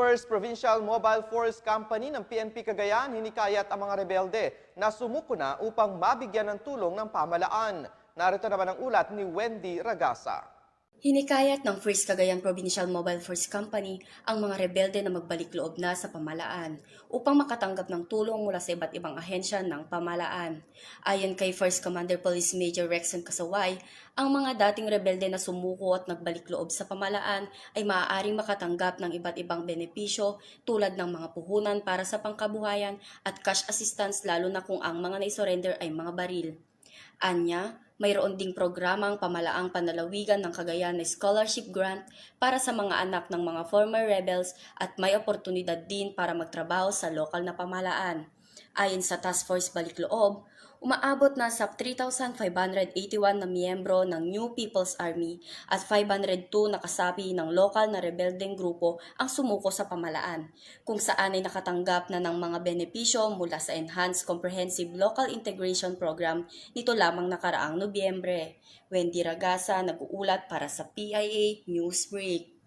First Provincial Mobile Force Company ng PNP Cagayan hinikayat ang mga rebelde na sumuko na upang mabigyan ng tulong ng pamalaan. Narito naman ang ulat ni Wendy Ragasa. Hinikayat ng First Cagayan Provincial Mobile Force Company ang mga rebelde na magbalik loob na sa pamalaan upang makatanggap ng tulong mula sa iba't ibang ahensya ng pamalaan. Ayon kay First Commander Police Major Rexon Kasaway, ang mga dating rebelde na sumuko at nagbalik loob sa pamalaan ay maaaring makatanggap ng iba't ibang benepisyo tulad ng mga puhunan para sa pangkabuhayan at cash assistance lalo na kung ang mga naisurrender ay mga baril. Anya, mayroon ding programang pamalaang panalawigan ng Cagayan na scholarship grant para sa mga anak ng mga former rebels at may oportunidad din para magtrabaho sa lokal na pamalaan. Ayon sa Task Force Balikloob, umaabot na sa 3,581 na miyembro ng New People's Army at 502 na kasapi ng lokal na rebeldeng grupo ang sumuko sa pamalaan, kung saan ay nakatanggap na ng mga benepisyo mula sa Enhanced Comprehensive Local Integration Program nito lamang nakaraang Nobyembre. Wendy Ragasa nag-uulat para sa PIA Newsbreak.